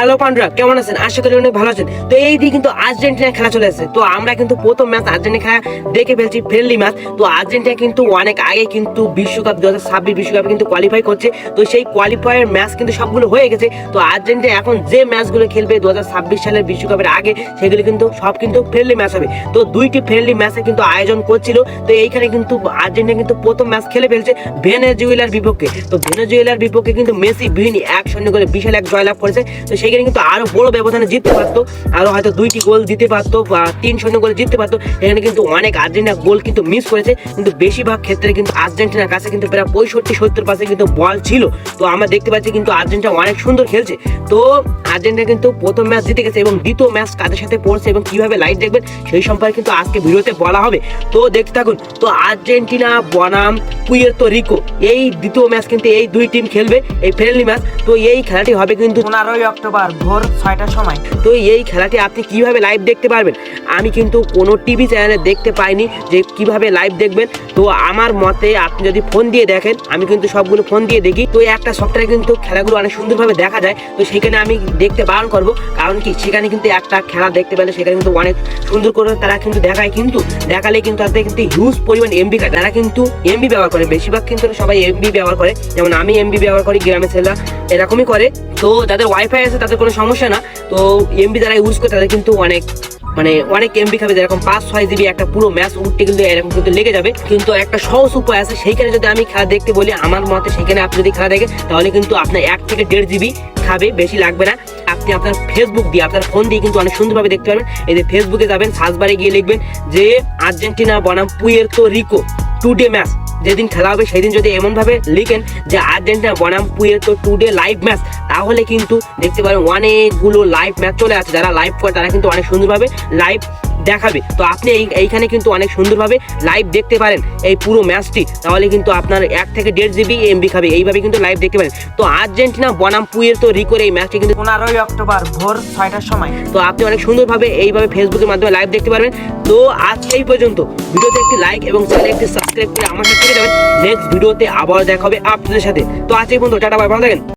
Hello পান্ডরা কেমন আছেন? আশা করি অনেক ভালো আছেন। তো এই দিয়ে কিন্তু আর্জেন্টিনা খেলা চলে আসছে। তো আমরা কিন্তু প্রথম ম্যাচ আর্জেন্টিনা খেলা দেখে ফেলছি ফ্রেন্ডলি ম্যাচ। তো আর্জেন্টিনা কিন্তু অনেক আগে কিন্তু বিশ্বকাপ দু হাজার ছাব্বিশ বিশ্বকাপে কিন্তু কোয়ালিফাই করছে। তো সেই কোয়ালিফায়ার ম্যাচ কিন্তু সবগুলো হয়ে গেছে। তো আর্জেন্টিনা এখন যে ম্যাচগুলো খেলবে দু হাজার ছাব্বিশ সালের বিশ্বকাপের আগে, সেগুলো কিন্তু সব কিন্তু ফ্রেন্ডলি ম্যাচ হবে। তো দুইটি ফ্রেন্ডলি ম্যাচে কিন্তু আয়োজন করছিল। তো এইখানে কিন্তু আর্জেন্টিনা কিন্তু প্রথম ম্যাচ খেলে ফেলছে ভেনেজুয়েলার বিপক্ষে। তো ভেনেজুয়েলার বিপক্ষে কিন্তু মেসি বিহিনী এক শূন্য করে বিশাল এক জয়লাভ করেছে। তো সেখানে কিন্তু আরও বড় ব্যবধানে জিততে পারতো। আরও হয়তো দুইটি গোল দিতে পারতো বা তিন শূন্য করে জিততে পারতো। এখানে কিন্তু অনেক আর্জেন্টিনা গোল কিন্তু মিস করেছে। কিন্তু বেশিরভাগ ক্ষেত্রে কিন্তু আর্জেন্টিনার কাছে কিন্তু প্রায় পঁয়ষট্টি, সত্তর পার্সেন্ট কিন্তু বল ছিল। তো আমরা দেখতে পাচ্ছি কিন্তু আর্জেন্টিনা অনেক সুন্দর খেলছে। তো আর্জেন্টিনা কিন্তু প্রথম ম্যাচ জিতে গেছে এবং দ্বিতীয় ম্যাচ কাদের সাথে পড়ছে এবং কীভাবে লাইট দেখবেন, সেই সম্পর্কে কিন্তু আজকে ভিডিওতে বলা হবে। তো দেখতে থাকুন, তো আর্জেন্টিনা, বনাম, পুয়ের্তো রিকো, এই দ্বিতীয় ম্যাচ কিন্তু এই দুই টিম খেলবে, এই ফ্রেন্ডলি ম্যাচ তো এই খেলাটি হবে কিন্তু পনেরোই অক্টোবর। ভোর ছয়টার সময়। তো এই খেলাটি আপনি কীভাবে লাইভ দেখতে পারবেন? আমি কিন্তু কোনো টিভি চ্যানেলে দেখতে পাইনি যে কীভাবে লাইভ দেখবেন। তো আমার মতে আপনি যদি ফোন দিয়ে দেখেন, আমি কিন্তু সবগুলো ফোন দিয়ে দেখি। তো একটা সফটওয়্যারে কিন্তু খেলাগুলো অনেক সুন্দরভাবে দেখা যায়। তো সেখানে আমি দেখতে বারণ করব। কারণ কি? সেখানে কিন্তু একটা খেলা দেখতে পেলে সেখানে কিন্তু অনেক সুন্দর করে তারা কিন্তু দেখায়। কিন্তু দেখালে কিন্তু তাদের কিন্তু হিউজ পরিমাণ এমবি তারা কিন্তু এমবি ব্যবহার করে। বেশিরভাগ কিন্তু সবাই এমবি ব্যবহার করে। যেমন আমি এমবি ব্যবহার করি, গ্রামের ছেলেরা এরকমই করে। তো যাদের ওয়াইফাই আছে তাদের কোনো সমস্যা না। তো এমবি যারা ইউজ করে তাদের কিন্তু অনেক মানে অনেক এমবি খাবে, যেরকম পাঁচ, ছয় জিবি একটা পুরো ম্যাচ উঠতে কিন্তু এরকম কিন্তু লেগে যাবে। কিন্তু একটা সহজ উপায় আছে, সেইখানে যদি আমি খেলা দেখতে বলি, আমার মতে সেখানে আপনি যদি খেলা দেখেন, তাহলে কিন্তু আপনার এক থেকে দেড় জিবি খাবে, বেশি লাগবে না। আপনি আপনার ফেসবুক দিয়ে, আপনার ফোন দিয়ে কিন্তু অনেক সুন্দরভাবে দেখতে পারবেন। এই যে ফেসবুকে যাবেন সার্চ বারে গিয়ে লিখবেন যে আর্জেন্টিনা বনাম Puerto Rico today match যেদিন খেলা হবে, সেদিন যদি এমনভাবে লিখেন যে আর্জেন্টিনা বনাম পুয়ে তো টুডে লাইভ ম্যাচ তাহলে কিন্তু দেখতে পারেন অনেকগুলো লাইভ ম্যাচ চলে আসে যারা লাইভ করে, তারা কিন্তু অনেক সুন্দরভাবে লাইভ দেখাবে। তো আপনি এই এইখানে কিন্তু অনেক সুন্দরভাবে লাইভ দেখতে পারেন এই পুরো ম্যাচটি তাহলে কিন্তু আপনার এক থেকে দেড় জিবি এমবি খাবে। এইভাবে কিন্তু লাইভ দেখতে পারেন। তো আর্জেন্টিনা বনাম পুয়ের্তো রিকোর এই ম্যাচটি কিন্তু পনেরোই অক্টোবর ভোর ছয়টার সময়। তো আপনি অনেক সুন্দরভাবে এইভাবে ফেসবুকের মাধ্যমে লাইভ দেখতে পারবেন। তো আজ এই পর্যন্ত। ভিডিওতে একটি লাইক এবং চ্যানেলে একটি সাবস্ক্রাইব করে আমার সাথে যাবেন। নেক্সট ভিডিওতে আবার দেখা হবে আপনাদের সাথে। তো আজ এই পর্যন্ত। টাটা বাই ভালো থাকেন।